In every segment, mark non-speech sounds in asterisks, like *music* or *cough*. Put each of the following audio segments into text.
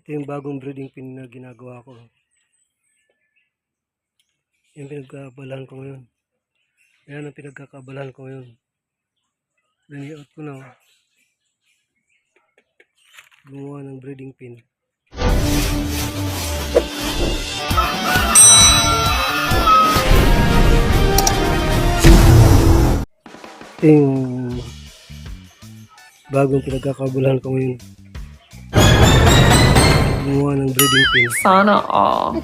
Ito yung bagong breeding pin na ginagawa ko. Yung pinagkabalahan ko ngayon. Yan ang pinagkakabalahan ko ngayon. Naniot ko na. oh. Gumawa ng breeding pin. Ito yung bagong pinagkakabalahan ko ngayon. Gumawa ng breeding pin. Sana all.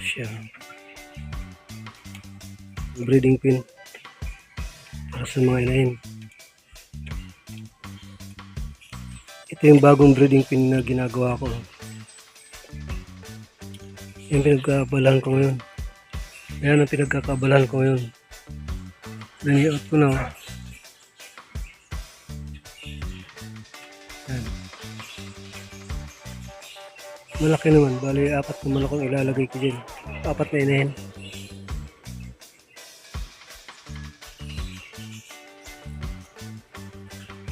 siya. Breeding pin para sa mga inahin. Ito yung bagong breeding pin na ginagawa ko. Yung pinagkabalahan ko ngayon. Yan ang pinagkakabalahan ko ngayon. Naniot ko na malaki naman. Bali apat na manok ang ilalagay ko dyan. Apat na inahin.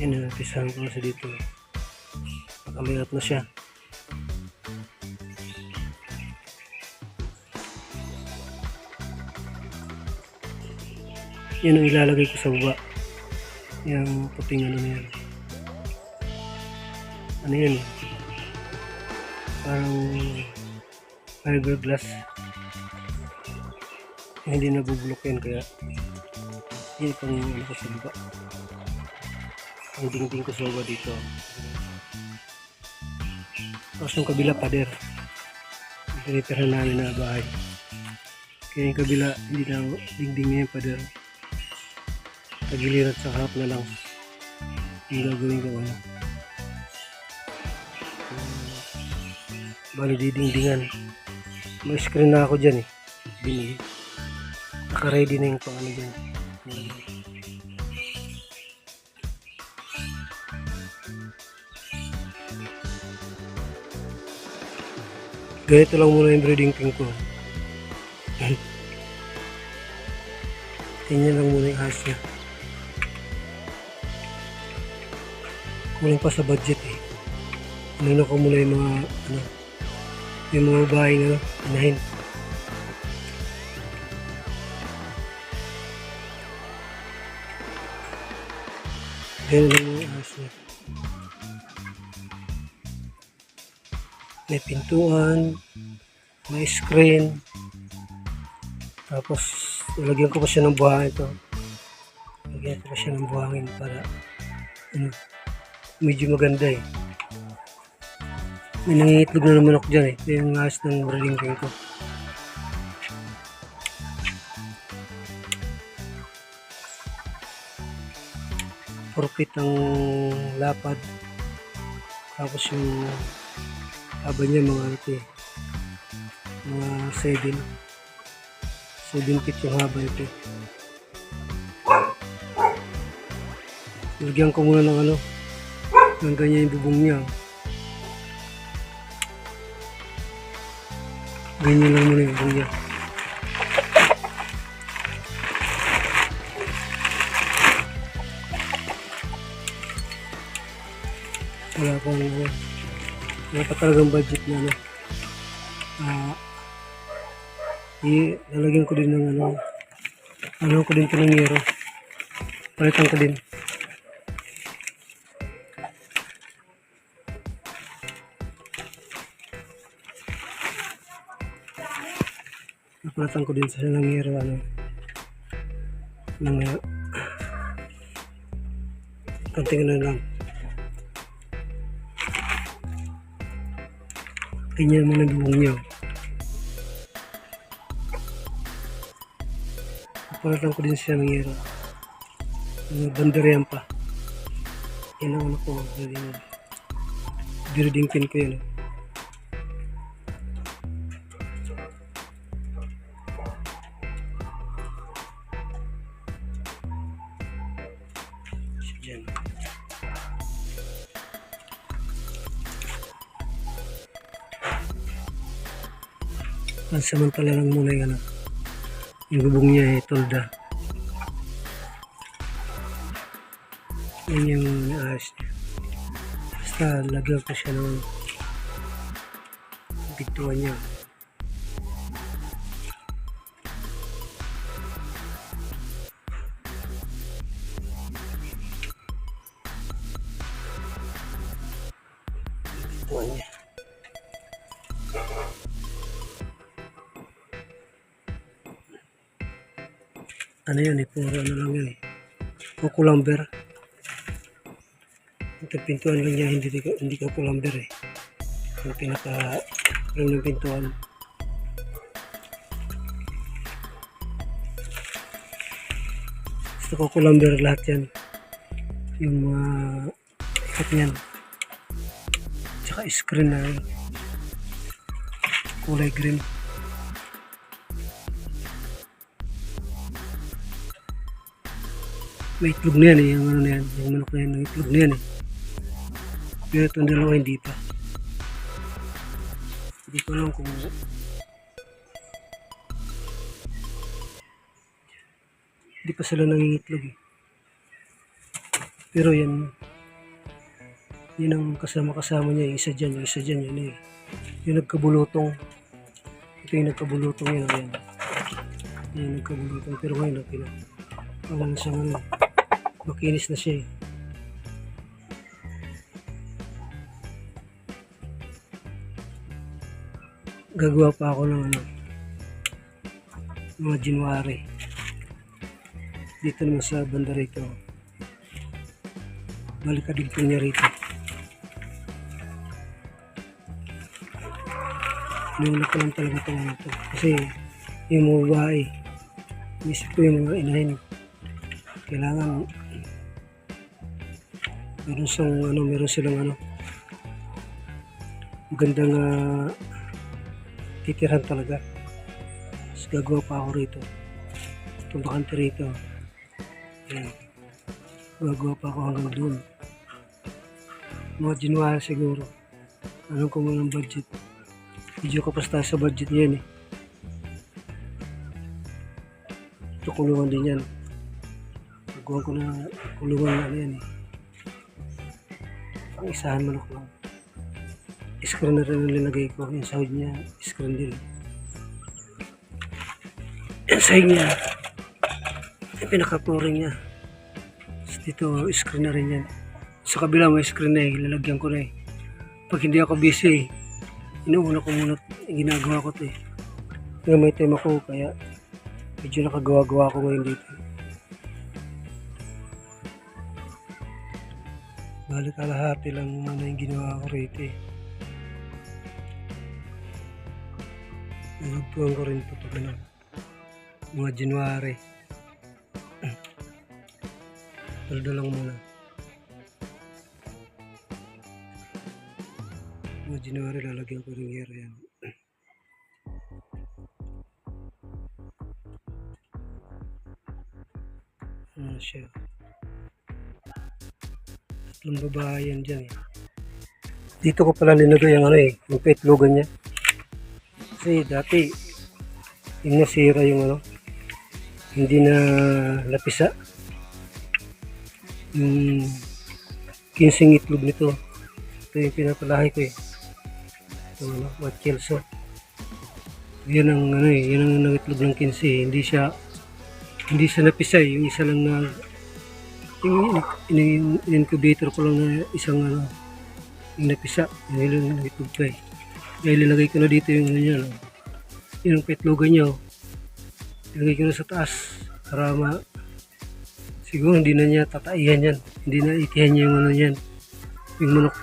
Yan na pisahan ko na siya dito. Nakamayat na siya. Yan ang ilalagay ko sa baba. Yung puting ano na yan. Ano eh parang fiberglass. Hindi nabubulok yan kaya yun pang ano ko sa baba. Ang dingding ko sa baba dito. Tapos yung kabila pader tinitirahan namin na bahay. Kaya yung kabila hindi na dingding niya yung pader tagiliran sa harap na lang. Yung gagawin ko ano Bali didingdingan. May screen na ako dyan eh. Binili. Naka-ready na yung pang ano dyan. Ganito lang muna yung breeding pin ko. *laughs* Tingnan lang muna yung house niya. Kulang pa sa budget eh. Ano ko muna yung mga ano, yung mga bahay na inahin. Ganyan lang yung niya. May pintuan, may screen, tapos nilagyan ko pa siya ng buhangin ito. Lagyan ko pa siya ng buhangin para ano, medyo maganda eh. May nangingitlog na naman ako dyan eh. Ito yung ahas ng breeding king ko. Porpit ang lapad. Tapos yung haba niya mga ano ito eh. Mga 7. 7 feet yung haba ito. Lagyan ko muna ng ano. Ng ganyan yung bubong niya. Ganyan lang muna yung bubong niya. Wala ano. Wala pa talagang budget na ano. Ah, i lalagyan ko din ng ano. Ano ko din ito ng yero. Palitan ko din. Napalatan ko din sa langero ano ng uh, konting ano lang. Ganyan mo ng buong niyo. Napalatan ko din siya ng yero uh, banderian pa. Yan ang ano ko building pin ko yun Diyan. Pansamantala lang muna yung ano. Yung bubong niya eh, tolda. Yan yung naayos niya. Basta lagyan ko siya ng bituan niya. Bituan niya. Ano yun eh, puro ano lang yun eh. Kukulamber. Ito pintuan lang niya, hindi, hindi ko kulamber eh. Yung pinaka, rim ng pintuan. Gusto ko kulamber lahat yan. Yung mga ikat niyan. Tsaka screen na yun. Kulay green. May itlog na yan eh, yung ano na yan, yung manok na yan, may itlog na yan eh. Pero itong dalawa hindi pa. Hindi ko alam kung hindi pa sila nangingitlog eh. Pero yan, yun ang kasama-kasama niya, yung isa dyan, yung isa dyan, yun eh. Yung nagkabulutong. Ito yung nagkabulutong yun, yan. Yung nagkabulutong, pero ngayon, okay na. Wala na siyang ano, makinis na siya eh. Gagawa pa ako ng ano, mga January. Dito naman sa banda rito. Balikadigtong niya rito. Nung ko lang talaga ito ano to. Kasi yung mga babae, isip ko yung mga inahin. Kailangan meron siyang ano, meron silang ano magandang uh, titirahan talaga. Tapos gagawa pa ako rito. Itong bakante rito. Ayan. Gagawa pa ako hanggang doon. Mga January siguro. Alam ko muna ng budget. Medyo kapos tayo sa budget niyan eh. Ito kulungan din yan. Gagawa ko na kulungan na ano yan eh. Ang isahan manok lang. Screen na rin ang linagay ko. Yung sahod niya, screen din. Yung sahod niya, yung pinaka-flooring niya. Tapos dito, screen na rin yan. Sa kabila may screen na eh, lalagyan ko na eh. Pag hindi ako busy, inuuna ko muna ginagawa ko to eh. Kaya may time ako, kaya medyo nakagawa-gawa ko ngayon dito. Balik kalahati lang muna yung ginawa ko rito eh. Nagtuan ko rin ito pag ano, mga January. *clears throat* Paldo lang muna. Mga January lalagyan ko rin here yan. *clears throat* Ano siya? Tatlong babae yan dyan. Dito ko pala linagay ang ano eh, yung petlogan niya. Kasi dati, yung nasira yung ano, hindi na lapisa. Yung kinsing itlog nito. Ito yung pinapalahay ko eh. Ito ano, white kelso. Yan ang ano eh, yan ang nangitlog ng kinsi. eh. Hindi siya, hindi siya napisa eh. Yung isa lang na, yung, in, in, incubator ko lang na isang ano, yung napisa. Yung ilang eh. Kaya ilalagay ko na dito yung ano? Yun ang petlogan niya. Oh. Ilagay ko na sa taas para ma... Siguro hindi na niya tataihan yan. Hindi na itihan niya yung ano yan. Yung manok.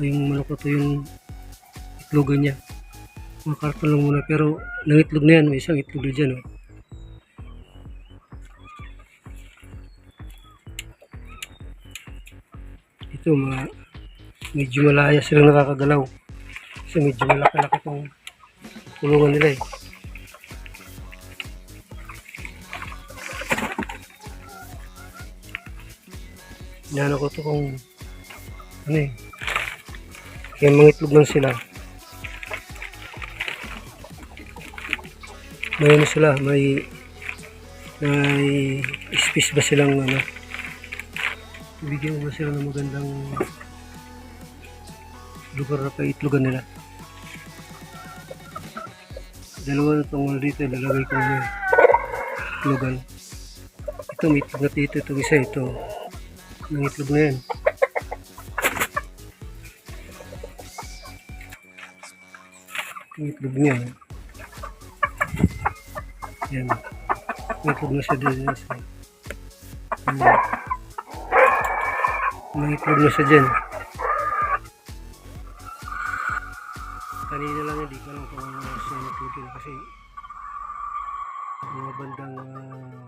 Yung manok ko to yung itlogan niya. Mga karton lang muna. Pero nangitlog na yan. May isang itlog na dyan. Oh. Ito mga medyo malaya silang nakakagalaw. Kasi medyo malaki-laki itong kulungan nila eh. Inano ko to kung ano eh. Kaya mga itlog lang sila. May ano sila, may may space ba silang ano bigyan mo sila ng magandang lugar na paitlogan nila. Dalawa na ano dito, lalagay ko na itlogan. Ito, may itlog na dito. Itong isa, ito. Ang itlog na yan. Yung itlog niya. Yan. May itlog na siya dyan. Yan. Itlog na siya dyan. Kanina lang hindi ko alam kung ano siya natutin kasi mga bandang uh,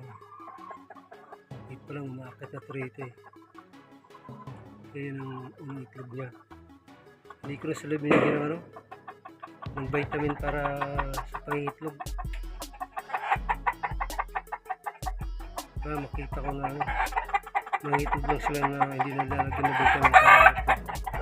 hindi pa lang umaakit na trete eh. Kaya ang ang itlog niya. Hindi ko na sila binigyan ng ano, ng vitamin para sa pangitlog. Para makita ko na ano, nangitlog lang sila na hindi na lalagyan ng vitamin para